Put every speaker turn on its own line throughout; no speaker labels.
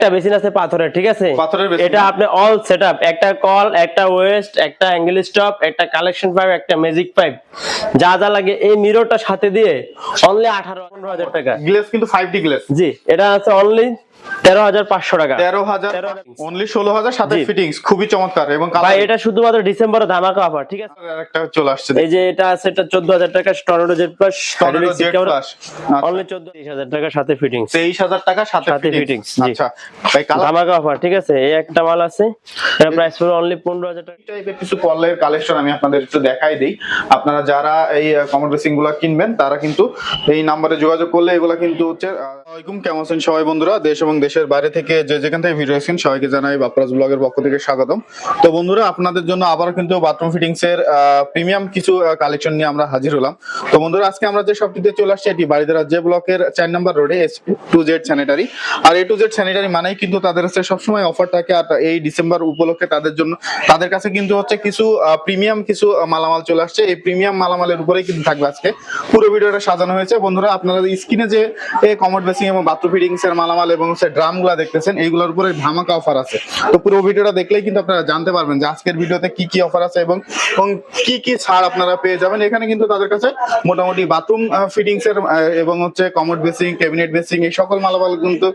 একটা বেসিন আছে পাথরের ঠিক আছে?
পাথরের
এটা আপনি অল সেটআপ একটা কল একটা ওয়েস্ট একটা অ্যাঙ্গেল স্টপ একটা কালেকশন পাইপ একটা ম্যাজিক পাইপ যা যা লাগে এই মিররটা সাথে দিয়ে অনলি আঠারো পনেরো হাজার টাকা।
গ্লেস কিন্তু ফাইভ ডি গ্লেস
জি এটা আছে অনলি তেরো হাজার পাঁচশো টাকা।
তেরো হাজার অনলি ষোলো হাজার সাথে ফিটিংস খুবই চমৎকার এবং
ভাই এটা শুধুমাত্র ডিসেম্বরে ধামাকা অফার ঠিক আছে?
একটা চলে আসছে
এই যে এটা আছে এটা চোদ্দ হাজার টাকা টর্নেডো জেট প্লাস। অনলি চোদ্দ হাজার টাকার সাথে ফিটিংস
তেইশ হাজার টাকা সাথে ফিটিংস আচ্ছা ভাই
ধামাকা অফার ঠিক আছে? এই একটা মাল আছে এটা প্রাইস পড়বে অনলি পনেরো হাজার টাকা।
টাইপের কিছু পর্লের কালেকশন আমি আপনাদের একটু দেখাই দিই। আপনারা যারা এই কমোড ড্রেসিংগুলা কিনবেন তারা কিন্তু এই নাম্বারে যোগাযোগ করলে এগুলা কিন্তু হচ্ছে কেমন আছেন সবাই বন্ধুরা? দেশ এবং দেশের বাইরে থেকে যে যেখান থেকে ভিডিও দেখছেন, সবাইকে জানাই বাপ্রাজ ব্লগের পক্ষ থেকে স্বাগতম। তো বন্ধুরা, আপনাদের জন্য আবার কিন্তু বাথরুম ফিটিংস এর প্রিমিয়াম কিছু কালেকশন নিয়ে আমরা হাজির হলাম। তো বন্ধুরা, আজকে আমরা যে শপটিতে চলে আসছি, এটি বাড়িদারা যে ব্লকের চার নাম্বার রোডে এস টু জেড স্যানিটারি আর এ টু জেড স্যানিটারি মানেই কিন্তু তাদের কাছে সবসময় অফার থাকে আর এই ডিসেম্বর উপলক্ষে তাদের জন্য, তাদের কাছে কিন্তু হচ্ছে কিছু প্রিমিয়াম কিছু মালামাল চলে আসছে। এই প্রিমিয়াম মালামালের উপরেই কিন্তু থাকবে আজকে। পুরো ভিডিওটা সাজানো হয়েছে। বন্ধুরা, আপনারা স্ক্রিনে যে কমোড বেসিং এবং বাথরুম ফিটিংস এর মালামাল এবং হচ্ছে ড্রামগুলা দেখতেছেন এইগুলোর উপরে ধামাকা অফার আছে। তো পুরো ভিডিওটা দেখলেই কিন্তু আপনারা জানতে পারবেন যে আজকের ভিডিওতে কি কি অফার আছে এবং কি কি ছাড় আপনারা পেয়ে যাবেন। এখানে কিন্তু তাদের কাছে মোটামুটি বাথরুম ফিটিংস এর এবং হচ্ছে কমোড বেসিং ক্যাবিনেট বেসিং এই সকল মালামাল কিন্তু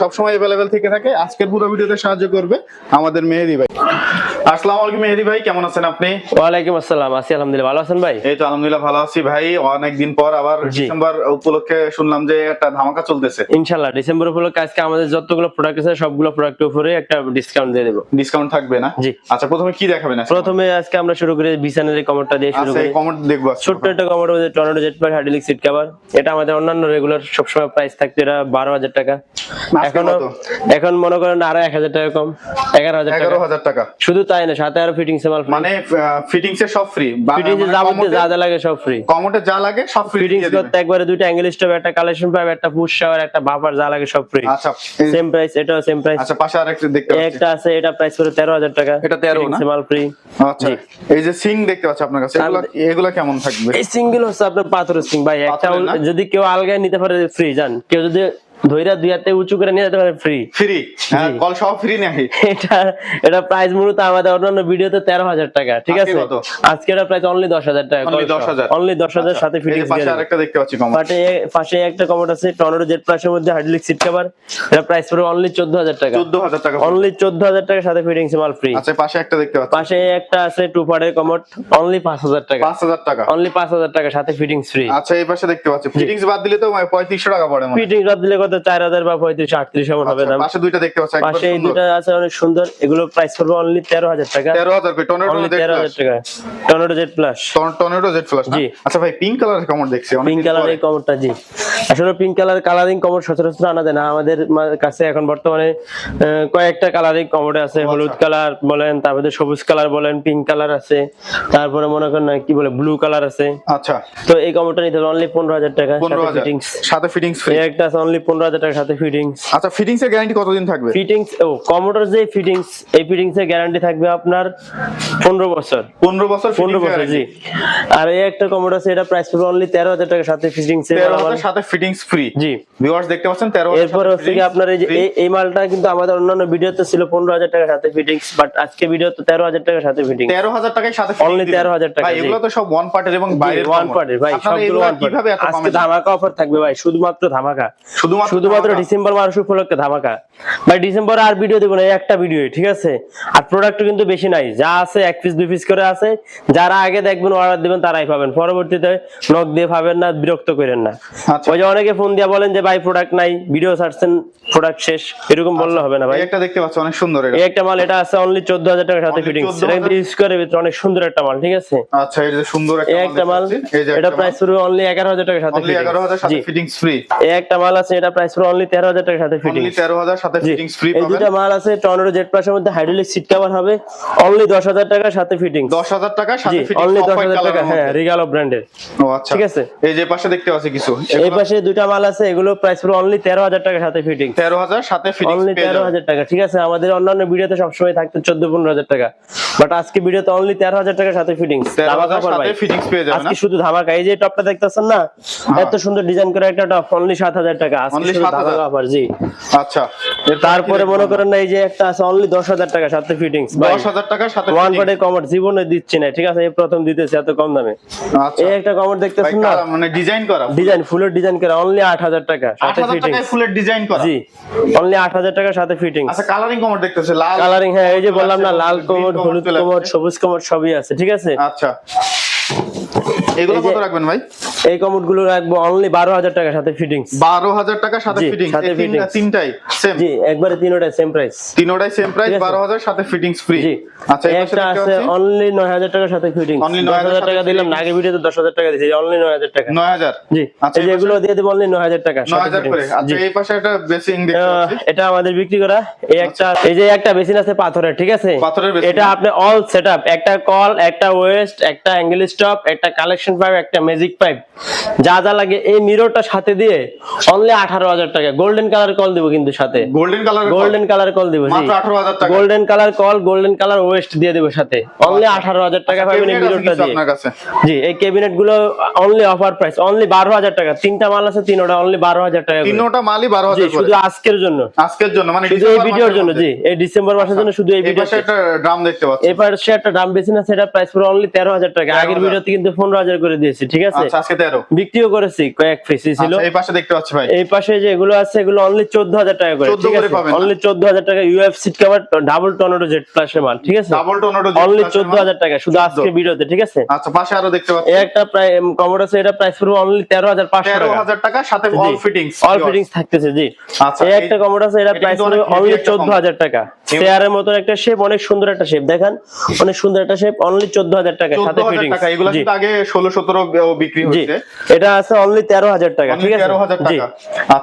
সবসময় অ্যাভেলেবেল থেকে থাকে। আজকের পুরো ভিডিওতে সাহায্য করবে আমাদের মেহেদি ভাই। আসসালামু আলাইকুম মেহেদি ভাই কেমন আছেন আপনি?
ওয়ালাইকুম আসসালাম আছি আলহামদুলিল্লাহ। ভালো আছেন ভাই?
এই তো আলহামদুলিল্লাহ ভালো আছি ভাই। অনেকদিন পর আবার ডিসেম্বর উপলক্ষে শুনলাম যে একটা ধামাকা চলতেছে।
ইনশাল্লাহ ডিসেম্বর উপলক্ষে আজকে আমাদের যতগুলো প্রোডাক্ট আছে সবগুলো প্রোডাক্টের উপরে একটা ডিসকাউন্ট দিয়ে দেবো।
ডিসকাউন্ট থাকবে না?
জি।
আচ্ছা প্রথমে কি দেখাবেন আজকে?
প্রথমে আজকে আমরা শুরু করি বিছানের কমরটা দিয়ে শুরু
আচ্ছা
করি।
কমেন্ট দেখব।
ছোট্ট একটা কমর মধ্যে tornado jet plus hydraulic seat cover এটা আমাদের অন্যান্য রেগুলার সবসময় প্রাইস থাকতো এটা বারো হাজার টাকা।
এখনও?
এখন মনে করেন আরও এক হাজার টাকা কম এগারো হাজার টাকা।
এগারো হাজার টাকা।
শুধু তাই না সাথে আরও ফিটিংস মাল
মানে ফিটিংস এর সব ফ্রি
ফিটিংস যাবতীয় যা যা লাগে সব ফ্রি
কমোটে যা লাগে সব ফ্রি
ফিটিংস করতে একবারে দুইটা অ্যাঙ্গেল স্টপ একটা কালেকশন পাইপ একটা পুশ শাওয়ার একটা বাপার যা লাগে সব ফ্রি
আচ্ছা
সেম প্রাইস এটাও সেম প্রাইস
আচ্ছা পাশে আরেকটা দেখতে পাচ্ছি।
একটা আছে এটা প্রাইস করে তেরো হাজার টাকা।
এটা 13 না?
মাল ফ্রি
আচ্ছা এই যে সিং দেখতে পাচ্ছি আপনার কাছে এগুলা এগুলা কেমন থাকবে?
এই সিংগুলো হচ্ছে আপনার পাথরের সিং ভাই। একটা যদি কেউ আলগায় নিতে পারে ফ্রি জান। কেউ যদি ধৈরা দুই হাতে উঁচু করে নিয়ে যেতে পারে ফ্রি
ফ্রি কল সব ফ্রি নাকি
এটা এটা প্রাইস মূলত আমাদের অন্যান্য ভিডিওতে তেরো হাজার টাকা ঠিক আছে? আজকে এটা প্রাইস অনলি দশ হাজার টাকা অনলি দশ হাজার।
আচ্ছা,
সাথে
পাশে
পাশে একটা কমোড আছে টর্নেডো জেড প্লাসের মধ্যে হাইড্রোলিক সিট কভার এটা প্রাইস পড়বে অনলি চোদ্দ হাজার টাকা।
চোদ্দ হাজার টাকা
অনলি চোদ্দ হাজার টাকা সাথে ফিটিংস মাল ফ্রি
আচ্ছা পাশে একটা দেখতে পাচ্ছি।
পাশে একটা আছে টু পার্টের কমোড অনলি পাঁচ হাজার টাকা।
পাঁচ হাজার টাকা।
অনলি পাঁচ হাজার টাকা সাথে ফিটিংস ফ্রি
আচ্ছা এই পাশে দেখতে পাচ্ছি। ফিটিংস বাদ দিলে তো পঁয়ত্রিশশো টাকা পড়ে
ফিটিংস বাদ দিলে চার হাজার বা পঁয়ত্রিশ আটত্রিশ এমন হবে
আচ্ছা,
দাম।
পাশে দুইটা দেখতে পাচ্ছি
পাশে এই আছে অনেক সুন্দর এগুলো প্রাইস পড়বে অনলি তেরো হাজার টাকা।
তেরো হাজার
তেরো হাজার টাকা। Tornado jet plus
tornado jet plus
জি।
আচ্ছা ভাই পিঙ্ক কালারের দেখছি
পিঙ্ক কমরটা জি। আসলে পিঙ্ক কালার কালারিং কমর সচরাচর আনা যায় না। আমাদের কাছে এখন বর্তমানে কয়েকটা কালারিং কমরে আছে। হলুদ কালার বলেন তারপরে সবুজ কালার বলেন পিঙ্ক কালার আছে। তারপরে মনে করেন না কি বলে ব্লু কালার আছে।
আচ্ছা।
তো এই কমরটা নিতে হবে অনলি পনেরো হাজার টাকা
হাজার।
ফিটিংস
সাথে ফিটিংস ফ্রি
একটা আছে অনলি পনেরো হাজার টাকার সাথে ফিটিংস
আচ্ছা ফিটিংস এর গ্যারান্টি কতদিন থাকবে?
ফিটিংস ও কমোডর যে ফিটিংস এই ফিটিংস এর গ্যারান্টি থাকবে আপনার পনেরো বছর।
পনেরো বছর
পনেরো বছর জি। আর এই একটা কমোড আছে এটা প্রাইস পড়বে অনলি তেরো হাজার টাকা সাথে ফিটিংস
তেরো হাজার সাথে ফিটিংস ফ্রি
জি।
ভিউয়ার্স দেখতে পাচ্ছেন তেরো
এরপর হচ্ছে কি আপনার এই যে এই- মালটা কিন্তু আমাদের অন্যান্য ভিডিওতে ছিল পনেরো হাজার টাকার সাথে ফিটিংস বাট আজকে ভিডিও তো তেরো হাজার টাকার সাথে ফিটিংস
তেরো হাজার টাকায় সাথে
Only 13,000 টাকা,
ভাই এগুলো তো সব ওয়ান পার্টের এবং বাইরের
ওয়ান। পার্টের ভাই সবগুলো ওয়ান
কীভাবে এত
আজকে ধামাকা অফার থাকবে ভাই শুধুমাত্র ধামাকা।
শুধুমাত্র
শুধুমাত্র ডিসেম্বর মাস উপলক্ষে ধামাকা। ভাই ডিসেম্বর আর ভিডিও দেবো না একটা ভিডিও ঠিক আছে? আর প্রোডাক্ট কিন্তু বেশি নাই। যা আছে এক পিস দুই পিস করে আছে। যারা আগে দেখবেন অর্ডার দিবেন তারাই পাবেন। পরবর্তীতে নক দিয়ে পাবেন না বিরক্ত করেন না।
আচ্ছা।
ওই যে অনেকে ফোন দিয়ে বলেন যে ভাই প্রোডাক্ট নাই ভিডিও ছাড়ছেন প্রোডাক্ট শেষ। এরকম বললে হবে না ভাই।
একটা দেখতে পাচ্ছি অনেক সুন্দর এটা।
একটা মাল এটা আছে অনলি চোদ্দ হাজার টাকার সাথে
ফিটিং
এটা কিন্তু করে ভিতরে অনেক সুন্দর একটা মাল ঠিক আছে?
আচ্ছা এই যে সুন্দর একটা
মাল এটা প্রাইস শুরু অনলি এগারো হাজার টাকার সাথে
এগারো হাজার সাথে
জি।
ফিটিংস ফ্রি
এই একটা মাল আছে এটা প্রাইস পড়বে অনলি তেরো হাজার টাকার সাথে
অনলি
ফিটিংস
তেরো হাজার সাথে ফিটিংস ফ্রি
এই দুটা মাল আছে টর্নেডো প্লাসের মধ্যে হাইড্রোলিক সিট কভার হবে। অনলি দশ হাজার টাকার সাথে
হাজার টাকা সাথে
অনলি হাজার টাকা হ্যাঁ রিগালো ব্র্যান্ডের
ও আচ্ছা।
ঠিক আছে?
এই যে পাশে দেখতে পাচ্ছি কিছু
এই পাশে দুটা মাল আছে এগুলো প্রাইস অনলি তেরো হাজার টাকার সাথে
তেরো হাজার সাথে
অনলি টাকা ঠিক আছে? আমাদের অন্যান্য ভিডিওতে সবসময় থাকতো চোদ্দ পনেরো হাজার টাকা। বাট আজকে ভিডিওতে অনলি তেরো হাজার টাকার সাথে ফিটিংস
তেরো সাথে ফিটিংস পেয়ে যাবেন
আজকে শুধু ধামাকা এই যে টপটা দেখতেছেন না
হ্যাঁ।
এত সুন্দর ডিজাইন করে একটা টপ অনলি সাত হাজার টাকা। আজকে
Only 7,000
অফার জি।
আচ্ছা।
তারপরে মনে করেন না এই যে একটা আছে অনলি দশ হাজার টাকা সাথে ফিটিংস
দশ হাজার টাকার সাথে
ওয়ান। পার্টের কমর জীবনে দিচ্ছি না ঠিক আছে? এই প্রথম দিতেছে এত কম দামে।
আচ্ছা।
এই একটা
ভাই,
দেখতেছেন না?
মানে ডিজাইন করা
ডিজাইন ফুলের ডিজাইন করে অনলি আট হাজার টাকা
আট
সাথে
টাকায় ফুলের ডিজাইন করা?
জি অনলি আট হাজার টাকা সাথে ফিটিংস
আচ্ছা কালারিং কমর দেখতেছে লাল।
কালারিং হ্যাঁ এই যে বললাম না লাল কোমর হলুদ
চলে
সবুজ কোমর সবই আছে ঠিক আছে?
আচ্ছা। এগুলো কত রাখবেন ভাই?
এই কোমরগুলো রাখব অনলি টাকা সাথে
ফিটিং
সাথে fittings।
তিনটাই সেম
জি একবারে তিনোটাই সেম প্রাইস
তিনোটাই সেম প্রাইস
ঠিক আছে।
বারো হাজার সাথে ফিটিংস ফ্রি আচ্ছা
একটা আছে অনলি সাথে
Only
দশ
9,000
হাজার টাকা দিলাম আগে ভিডিওতে দশ হাজার টাকা দিয়েছি অনলি নয় হাজার টাকা।
নয় হাজার।
জি।
আচ্ছা,
এগুলো দিয়ে দেবো অনলি নয় হাজার টাকা
নয়
সাথে
হাজার করে। আচ্ছা এই পাশে একটা বেসিং দেখতে পাচ্ছি।
এটা আমাদের বিক্রি করা। এই একটা এই যে একটা বেসিন আছে পাথরের ঠিক আছে?
পাথরের।
এটা আপনি অল সেটআপ একটা কল একটা ওয়েস্ট একটা অ্যাঙ্গেল স্টপ একটা কালেকশন পাইপ একটা ম্যাজিক পাইপ যা যা লাগে এই মিররটা সাথে দিয়ে অনলি আঠারো হাজার টাকা। গোল্ডেন কালার কল দিব কিন্তু সাথে।
গোল্ডেন কালার
গোল্ডেন কালার কল দিব
মাত্র আঠারো হাজার টাকা।
গোল্ডেন কালার কল গোল্ডেন কালার ওয়েস্ট দিয়ে দেবো সাথে। অনলি আঠারো হাজার টাকা পাবেন এই মিররটা দিয়ে।
আপনার কাছে?
জি এই ক্যাবিনেটগুলো অনলি অফার প্রাইস অনলি বারো হাজার টাকা। তিনটা মাল আছে তিনোটা অনলি বারো হাজার টাকা।
তিনোটা মালই বারো
জি
হাজার করে।
শুধু আজকের জন্য।
আজকের জন্য মানে
শুধু এই ভিডিওর জন্য। জি এই ডিসেম্বর মাসের জন্য শুধু এই
এই
ভিডিও
একটা ড্রাম দেখতে পাচ্ছি।
এবার সে একটা দাম বেশি না সেটা প্রাইস পুরো অনলি তেরো হাজার টাকা। আগের
13,000
ভিডিওতে কিন্তু পনেরো হাজার করে দিয়েছি ঠিক আছে?
আচ্ছা আজকে
বিক্রিও করেছি কয়েক পিসি ছিল।
আচ্ছা, এই পাশে দেখতে পাচ্ছি ভাই।
এই পাশে যে এগুলো আছে এগুলো অনলি চোদ্দ হাজার টাকা করে ঠিক আছে? অনলি টাকা UF seat cover double tornado jet প্লাসের মাল ঠিক আছে?
ডাবল টোনাটো
অনলি চোদ্দ হাজার টাকা শুধু আজকে ভিডিওতে ঠিক আছে?
আচ্ছা পাশে আরও দেখতে পাচ্ছি।
একটা প্রায় কমোড আছে এটা প্রাইস পুরো অনলি তেরো হাজার পাঁচশো
তেরো
টাকা।
হাজার টাকা সাথে অল ফিটিংস
অল ফিটিংস থাকতেছে জি।
আচ্ছা,
এই একটা কমোড আছে এটা প্রাইস
কিন্তু
অনলি
একটা
চোদ্দ হাজার টাকা। চেয়ারের মতন একটা শেপ অনেক সুন্দর একটা শেপ দেখেন। অনেক সুন্দর একটা শেপ অনলি চোদ্দ হাজার টাকা সাথে ফিটিংস
এগুলো আগে ষোলো সতেরো বিক্রি হচ্ছে
এটা আছে অনলি তেরো হাজার টাকা ঠিক আছে?
আচ্ছা।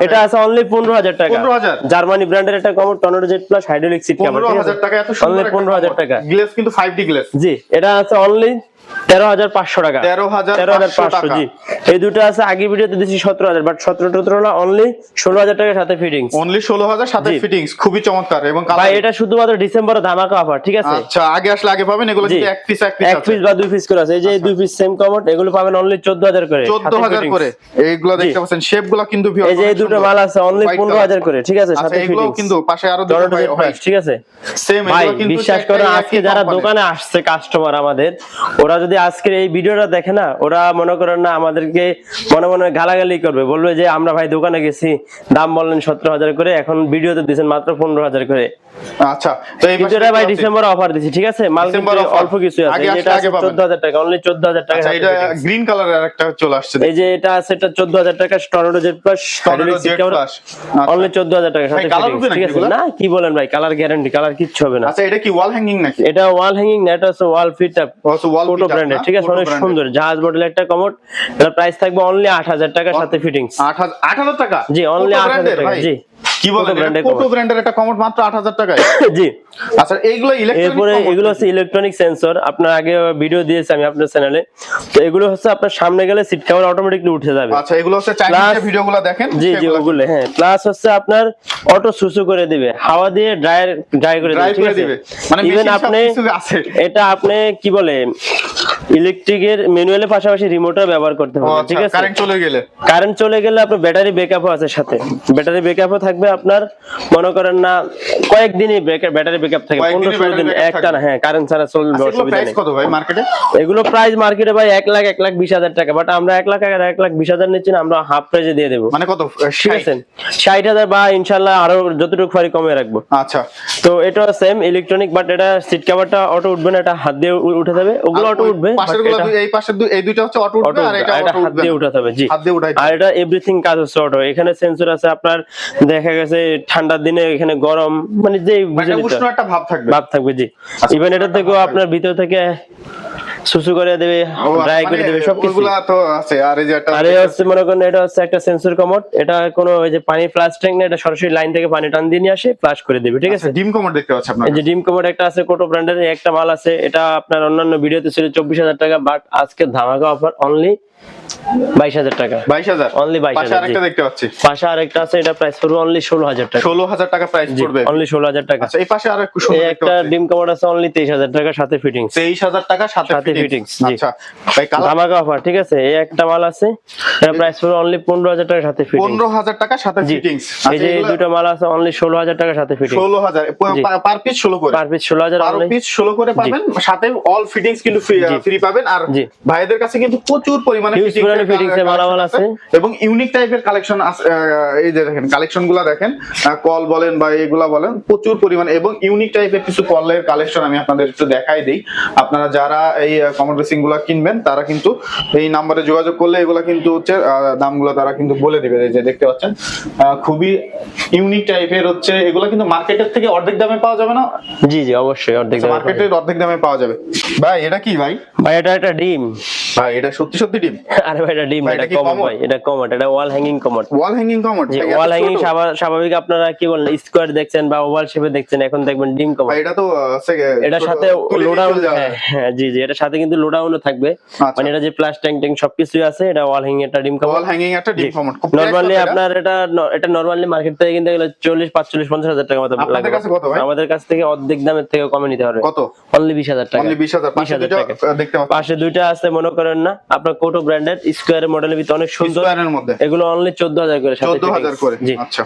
এটা আছে অনলি পনেরো হাজার টাকা।
15,000
জার্মানি ব্র্যান্ডের একটা commode tornado jet plus hydraulic seat
পনেরো হাজার টাকা
অনলি পনেরো হাজার টাকা।
গ্লেস কিন্তু ফাইভ ডি গ্লেস
জি এটা আছে অনলি তেরো হাজার পাঁচশো টাকা।
তেরো হাজার
তেরো হাজার পাঁচশো জি। এই দুটো আছে আগে ভিডিওতে দিচ্ছি সতেরো হাজার বাট সতেরো টতেরো না অনলি ষোলো হাজার টাকার সাথে ফিটিংস
অনলি ষোলো হাজার সাথে ফিটিংস খুবই চমৎকার এবং
ভাই এটা শুধুমাত্র ডিসেম্বরে ধামাকা অফার ঠিক আছে?
আচ্ছা আগে আসলে আগে পাবেন এগুলো। কিন্তু এক পিস এক পিস
এক পিস বা দুই পিস করে আছে এই যে দুই পিস সেম এগুলো পাবেন অনলি চোদ্দ হাজার করে
চোদ্দ হাজার করে। এইগুলো দেখতে পাচ্ছেন কিন্তু
এই যে এই দুটো মাল আছে অনলি পনেরো হাজার করে ঠিক আছে
আচ্ছা
সাথে ফিটিংস
কিন্তু পাশে
আরও ঠিক আছে?
সেম
ভাই বিশ্বাস আজকে যারা দোকানে আসছে কাস্টমার আমাদের ওরা যদি আজকের এই ভিডিওটা দেখে না ওরা মনে করেন না আমাদেরকে মনে মনে গালাগালি করবে। বলবে যে আমরা ভাই দোকানে গেছি দাম বললেন সতেরো হাজার করে এখন ভিডিওতে দিচ্ছেন মাত্র পনেরো হাজার করে।
আচ্ছা তো এই
ভাই ডিসেম্বর অফার দিছি ঠিক আছে? মাল। অল্প কিছু আছে। এটা টাকা অনলি চোদ্দ হাজার টাকা
আচ্ছা এটা গ্রিন কালারের একটা চলে আসছে।
এই যে এটা আছে এটা চোদ্দ হাজার টাকা tornado jet plus
Tornado Jet Plus। আচ্ছা।
অনলি টাকা সাথে ঠিক আছে? না কি বলেন ভাই কালার গ্যারান্টি কালার কিচ্ছু হবে না।
আচ্ছা এটা কি ওয়াল হ্যাঙ্গিং নাকি?
এটা ওয়াল হ্যাঙ্গিং না এটা হচ্ছে ওয়াল ফিট আপ
fit
ব্র্যান্ডের ঠিক আছে? অনেক সুন্দর জাহাজ মডেলের একটা কমোড এটার প্রাইস থাকবে অনলি আট হাজার টাকার সাথে ফিটিংস
আট হাজার আট হাজার টাকা?
জি,
Koto
8,000 টাকা, জি।
কি বলেন ব্র্যান্ডের একটা কমোড মাত্র আট হাজার টাকায়?
জি।
আচ্ছা এইগুলো
এরপরে এগুলো হচ্ছে ইলেকট্রনিক সেন্সর আপনার আগে ভিডিও দিয়েছি আমি আপনার চ্যানেলে তো এগুলো হচ্ছে আপনার সামনে গেলে সিট কভার অটোমেটিকলি উঠে যাবে।
আচ্ছা এগুলো হচ্ছে চাইনিজ ভিডিওগুলো দেখেন
জি জি ওগুলো হ্যাঁ প্লাস হচ্ছে আপনার অটো সুসু করে দিবে হাওয়া দিয়ে ড্রাই ড্রাই করে দিবে।
মানে
ইভেন আপনি
আছে।
এটা আপনি কি বলে ইলেকট্রিকের ম্যানুয়ালের পাশাপাশি রিমোটও ব্যবহার করতে
ও
পারবেন
আচ্ছা
ঠিক আছে?
কারেন্ট চলে গেলে।
কারেন্ট চলে গেলে আপনার ব্যাটারি ব্যাকআপও আছে সাথে। ব্যাটারি ব্যাকআপও থাকবে আপনার মনে করেন না কয়েকদিনই ব্যাটারি ব্যাকআপ থাকে
কয়েকদিনই
পনেরো ষোলো দিন একটা না হ্যাঁ কারেন্ট ছাড়া চলবে
আচ্ছা,
অসুবিধা
প্রাইস
নেই।
কত ভাই মার্কেটে
এগুলো প্রাইস মার্কেটে ভাই এক লাখ এক লাখ বিশ হাজার টাকা বাট আমরা এক লাখ আর এক লাখ বিশ হাজার নিচ্ছি না আমরা হাফ প্রাইজে দিয়ে দেবো।
মানে কত
ঠিক আছে? ষাট হাজার বা ইনশাল্লাহ আরও যতটুকু পারি কমে রাখব।
আচ্ছা।
তো এটা সেম ইলেকট্রনিক বাট এটা সিট কভারটা অটো উঠবে না এটা হাত দিয়ে উঠে যাবে। ওগুলো অটো উঠবে।
পাশেরগুলো এই পাশের এই দুইটা হচ্ছে অটো
অটো
উঠবে আর এটা
এটা
অটো
হাত দিয়ে উঠাতে হবে জি।
হাত দিয়ে উঠাই
আর এটা এভরিথিং কাজ হচ্ছে অটো এখানে সেন্সর আছে আপনার দেখা গেছে ঠান্ডার দিনে এখানে গরম মানে যে নিতে
উষ্ণ একটা ভাব থাকবে।
ভাব থাকবে জি।
আচ্ছা,
ইভেন এটা থেকেও আপনার ভিতর থেকে সুসু করে দেবে ড্রাই
মানে
করে দেবে সবকিছু।
ওইগুলা তো আছে আর এই যে একটা
আরে হচ্ছে মনে করেন এটা হচ্ছে একটা সেন্সর কমোড এটা কোনো ওই যে পানি ফ্লাশ ট্যাঙ্ক না এটা সরাসরি লাইন থেকে পানি টান দিয়ে নিয়ে আসে ফ্লাশ করে দেবে ঠিক আছে?
ডিম কমোড দেখতে পাচ্ছেন আপনারা
এই যে ডিম কমোড একটা আছে কোটো ব্র্যান্ডের একটা মাল আছে এটা আপনার অন্যান্য ভিডিওতে ছিল চব্বিশ হাজার টাকা বাট আজকে ধামাকা অফার অনলি বাইশ হাজার টাকা।
বাইশ হাজার?
Only 22,000
পাশে আরেকটা দেখতে পাচ্ছি।
পাশে আরেকটা আছে এটা প্রাইস পড়বে অনলি ষোলো হাজার টাকা।
ষোলো হাজার টাকা প্রাইস পড়বে।
অনলি ষোলো হাজার টাকা।
আচ্ছা এই পাশে আর একটু
এই
সুন্দর দেখতে
একটা ডিম কাপড় আছে অনলি তেইশ হাজার টাকা সাথে ফিটিংস
তেইশ হাজার টাকা সাথে
সাথে
ফিটিংস আচ্ছা ভাই
ধামাকা অফার ঠিক আছে? এই একটা মাল আছে এটা প্রাইস পড়বে অনলি পনেরো হাজার টাকা সাথে ফিটিংস
পনেরো হাজার টাকা সাথে
জি। এই যে এই দুটো মাল আছে অনলি ষোলো হাজার টাকা সাথে
ষোলো হাজার পার পিস ষোলো করে।
পার পিস ষোলো হাজার
পিস ষোলো করে পাবেন সাথে অল ফিটিংস কিন্তু। ফ্রি পাবেন। আর। ভাইদের কাছে কিন্তু প্রচুর পরিমাণে এর
মালামাল আছে।
এবং ইউনিক টাইপের কালেকশন এই যে দেখেন কালেকশন দেখেন কল বলেন বা এগুলা বলেন প্রচুর পরিমাণে এবং ইউনিক টাইপের কিছু কলের কালেকশন আমি আপনাদের একটু দেখাই দিই। আপনারা যারা এই কমোড ড্রেসিংগুলা কিনবেন তারা কিন্তু এই নাম্বারে যোগাযোগ করলে এগুলা কিন্তু হচ্ছে দামগুলো তারা কিন্তু বলে দিবে। যে দেখতে পাচ্ছেন খুবই ইউনিক টাইপের হচ্ছে এগুলা কিন্তু মার্কেটের থেকে অর্ধেক দামে পাওয়া যাবে না?
জি জি অবশ্যই অর্ধেক
মার্কেটের অর্ধেক দামে পাওয়া যাবে। ভাই এটা কি ভাই?
ভাই এটা একটা ডিম।
ভাই এটা সত্যি সত্যি ডিম।
আরে ভাই এটা ডিম এটা
এটা
কমন ভাই এটা কমন এটা wall hanging common
wall hanging commode
জি ওয়াল হ্যাঙ্গিং স্বাভাবিক আপনারা কি বলেন স্কোয়ার দেখছেন বা ওভাল শেপে দেখছেন এখন দেখবেন ডিম কমন
ভাই এটা তো সে-
সাথে লোডাউন
চলে
হ্যাঁ জি জি এটার সাথে কিন্তু লোডাউনও থাকবে।
আচ্ছা।
মানে এটা যে প্লাস ট্যাঙ্ক ট্যাঙ্ক সবকিছুই আছে এটা ওয়াল হ্যাঙ্গিং একটা ডিম কমন
ওয়াল হ্যাঙ্গিং একটা ডিম কমোড
নরমালি আপনার এটা এটা নরমালি মার্কেট থেকে কিনতে গেলে চল্লিশ পাঁচচল্লিশ পঞ্চাশ হাজার টাকা মতো লাগবে
কাছে কত ভাই?
আমাদের কাছ থেকে অর্ধেক দামের থেকে কমে নিতে পারবে
কত?
অনলি বিশ হাজার টাকা।
অনলি বিশ হাজার
20,000 টাকা।
আহ, দেখতে
পাশে দুইটা আছে মনে করেন না আপনার কোটো ব্র্যান্ডের স্কোয়ার মডেলের ভিতরে অনেক সুন্দর। এগুলো অনলি চোদ্দ হাজার করে সাথে
চোদ্দ হাজার
fittings।
করে আচ্ছা।